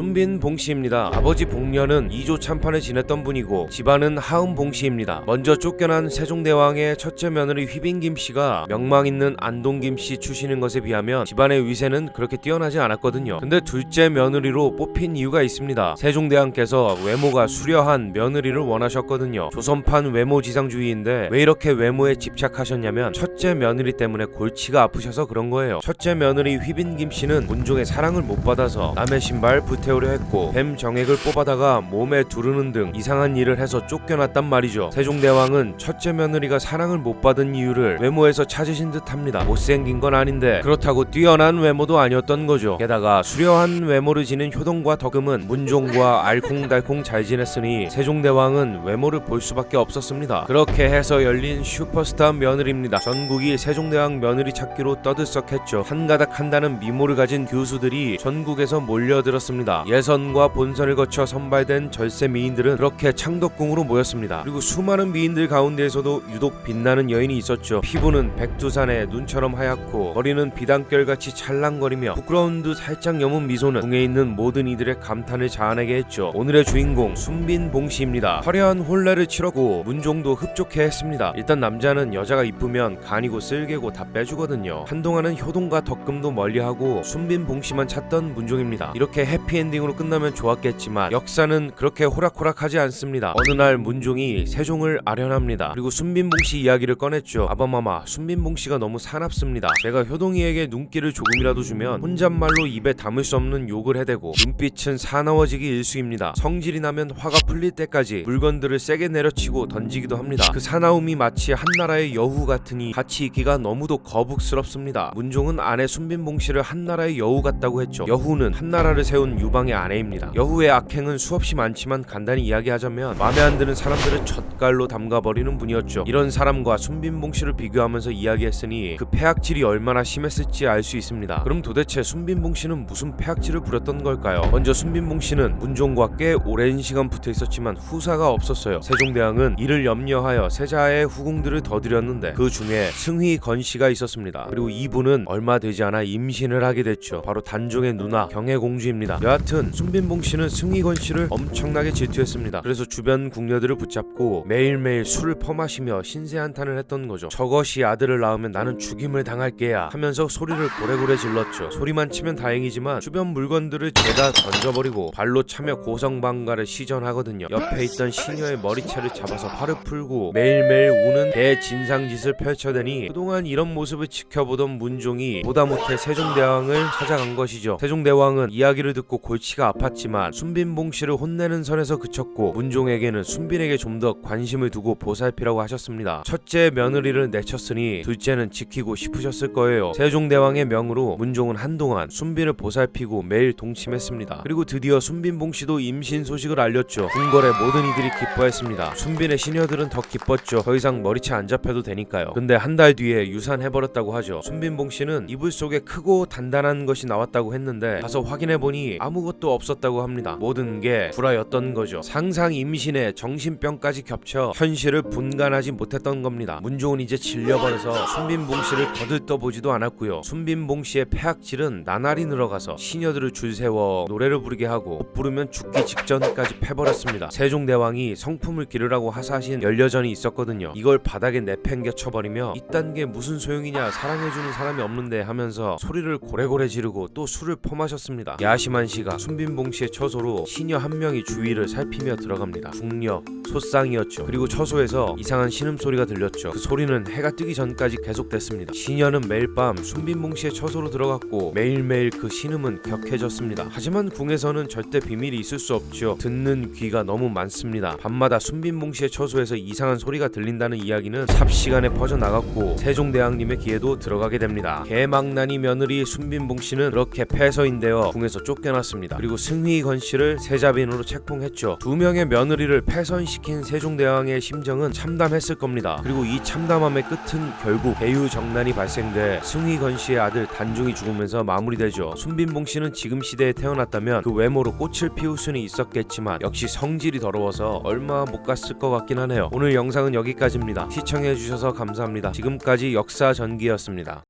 순빈 봉씨입니다. 아버지 봉련은 2조 참판을 지냈던 분이고 집안은 하은 봉씨입니다. 먼저 쫓겨난 세종대왕의 첫째 며느리 휘빈 김씨가 명망 있는 안동 김씨 출신인 것에 비하면 집안의 위세는 그렇게 뛰어나지 않았거든요. 근데 둘째 며느리로 뽑힌 이유가 있습니다. 세종대왕께서 외모가 수려한 며느리를 원하셨거든요. 조선판 외모 지상주의인데 왜 이렇게 외모에 집착하셨냐면 첫째 며느리 때문에 골치가 아프셔서 그런 거예요. 첫째 며느리 휘빈 김씨는 문종의 사랑을 못 받아서 남의 신발 불태 우려 했고 뱀 정액을 뽑아다가 몸에 두르는 등 이상한 일을 해서 쫓겨났단 말이죠. 세종대왕은 첫째 며느리가 사랑을 못 받은 이유를 외모에서 찾으신 듯합니다. 못생긴 건 아닌데 그렇다고 뛰어난 외모도 아니었던 거죠. 게다가 수려한 외모를 지닌 효동과 덕음은 문종과 알콩달콩 잘 지냈으니 세종대왕은 외모를 볼 수밖에 없었습니다. 그렇게 해서 열린 슈퍼스타 며느리입니다. 전국이 세종대왕 며느리 찾기로 떠들썩했죠. 한가닥 한다는 미모를 가진 교수들이 전국에서 몰려들었습니다. 예선과 본선을 거쳐 선발된 절세 미인들은 그렇게 창덕궁으로 모였습니다. 그리고 수많은 미인들 가운데에서도 유독 빛나는 여인이 있었죠. 피부는 백두산의 눈처럼 하얗고 머리는 비단결같이 찰랑거리며 부끄러운 듯 살짝 여문 미소는 궁에 있는 모든 이들의 감탄을 자아내게 했죠. 오늘의 주인공 순빈 봉씨입니다. 화려한 혼례를 치렀고 문종도 흡족해 했습니다. 일단 남자는 여자가 이쁘면 간이고 쓸개고 다 빼주거든요. 한동안은 효동과 덕금도 멀리하고 순빈 봉씨만 찾던 문종입니다. 이렇게 해피 엔딩으로 끝나면 좋았겠지만 역사는 그렇게 호락호락하지 않습니다. 어느 날 문종이 세종을 아련합니다. 그리고 순빈봉 씨 이야기를 꺼냈죠. 아바마마 순빈봉 씨가 너무 사납습니다. 제가 효동이에게 눈길을 조금이라도 주면 혼잣말로 입에 담을 수 없는 욕을 해대고 눈빛은 사나워지기 일수입니다. 성질이 나면 화가 풀릴 때까지 물건들을 세게 내려치고 던지기도 합니다. 그 사나움이 마치 한나라의 여우 같으니 같이 있기가 너무도 거북스럽습니다. 문종은 아내 순빈봉 씨를 한나라의 여우 같다고 했죠. 여후는 한나라를 세운 유 방의 아내입니다. 여후의 악행은 수없이 많지만 간단히 이야기하자면 마음에 안 드는 사람들을 젓갈로 담가버리는 분이었죠. 이런 사람과 순빈봉 씨를 비교하면서 이야기했으니 그 폐악질이 얼마나 심했을지 알 수 있습니다. 그럼 도대체 순빈봉 씨는 무슨 폐악질을 부렸던 걸까요? 먼저 순빈봉 씨는 문종과 꽤 오랜 시간 붙어 있었지만 후사가 없었어요. 세종대왕은 이를 염려하여 세자의 후궁들을 더 들였는데 그 중에 승희 건 씨가 있었습니다. 그리고 이분은 얼마 되지 않아 임신을 하게 됐죠. 바로 단종의 누나 경혜공주입니다. 여하튼 순빈봉 씨는 승희 건 씨를 엄청나게 질투했습니다. 그래서 주변 궁녀들을 붙잡고 매일매일 술을 퍼마시며 신세한탄을 했던 거죠. 저것이 아들을 낳으면 나는 죽임을 당할게야 하면서 소리를 고래고래 질렀죠. 소리만 치면 다행이지만 주변 물건들을 죄다 던져버리고 발로 차며 고성방가를 시전하거든요. 옆에 있던 시녀의 머리채를 잡아서 화를 풀고 매일매일 우는 대진상짓을 펼쳐대니 그동안 이런 모습을 지켜보던 문종이 보다 못해 세종대왕을 찾아간 것이죠. 세종대왕은 이야기를 듣고 골치가 아팠지만 순빈봉 씨를 혼내는 선에서 그쳤고 문종에게는 순빈에게 좀 더 관심을 두고 보살피라고 하셨습니다. 첫째 며느리를 내쳤으니 둘째는 지키고 싶으셨을 거예요. 세종대왕의 명으로 문종은 한동안 순빈을 보살피고 매일 동침했습니다. 그리고 드디어 순빈봉 씨도 임신 소식을 알렸죠. 궁궐의 모든 이들이 기뻐했습니다. 순빈의 시녀들은 더 기뻤죠. 더 이상 머리채 안 잡혀도 되니까요. 근데 한 달 뒤에 유산해버렸다고 하죠. 순빈봉 씨는 이불 속에 크고 단단한 것이 나왔다고 했는데 가서 확인해 보니 아무 것도 없었다고 합니다. 모든 게 불화였던 거죠. 상상 임신에 정신병까지 겹쳐 현실을 분간하지 못했던 겁니다. 문종은 이제 질려버려서 순빈봉 씨를 거들떠보지도 않았고요. 순빈봉 씨의 폐악질은 나날이 늘어가서 시녀들을 줄 세워 노래를 부르게 하고 못 부르면 죽기 직전까지 패버렸습니다. 세종대왕이 성품을 기르라고 하사하신 연려전이 있었거든요. 이걸 바닥에 내팽겨 쳐버리며 이딴 게 무슨 소용이냐 사랑해주는 사람이 없는데 하면서 소리를 고래고래 지르고 또 술을 퍼마셨습니다. 야심한 시가 순빈봉 씨의 처소로 시녀 한 명이 주위를 살피며 들어갑니다. 궁녀, 소쌍이었죠. 그리고 처소에서 이상한 신음소리가 들렸죠. 그 소리는 해가 뜨기 전까지 계속됐습니다. 시녀는 매일 밤 순빈봉 씨의 처소로 들어갔고 매일매일 그 신음은 격해졌습니다. 하지만 궁에서는 절대 비밀이 있을 수 없죠. 듣는 귀가 너무 많습니다. 밤마다 순빈봉 씨의 처소에서 이상한 소리가 들린다는 이야기는 삽시간에 퍼져나갔고 세종대왕님의 귀에도 들어가게 됩니다. 개망나니 며느리 순빈봉 씨는 그렇게 폐서인되어 궁에서 쫓겨났습니다. 그리고 승희 건 씨를 세자빈으로 책봉했죠. 두 명의 며느리를 폐선시킨 세종대왕의 심정은 참담했을 겁니다. 그리고 이 참담함의 끝은 결국 대유정난이 발생돼 승희 건 씨의 아들 단종이 죽으면서 마무리되죠. 순빈봉 씨는 지금 시대에 태어났다면 그 외모로 꽃을 피울 수는 있었겠지만 역시 성질이 더러워서 얼마 못 갔을 것 같긴 하네요. 오늘 영상은 여기까지입니다. 시청해주셔서 감사합니다. 지금까지 역사 전기였습니다.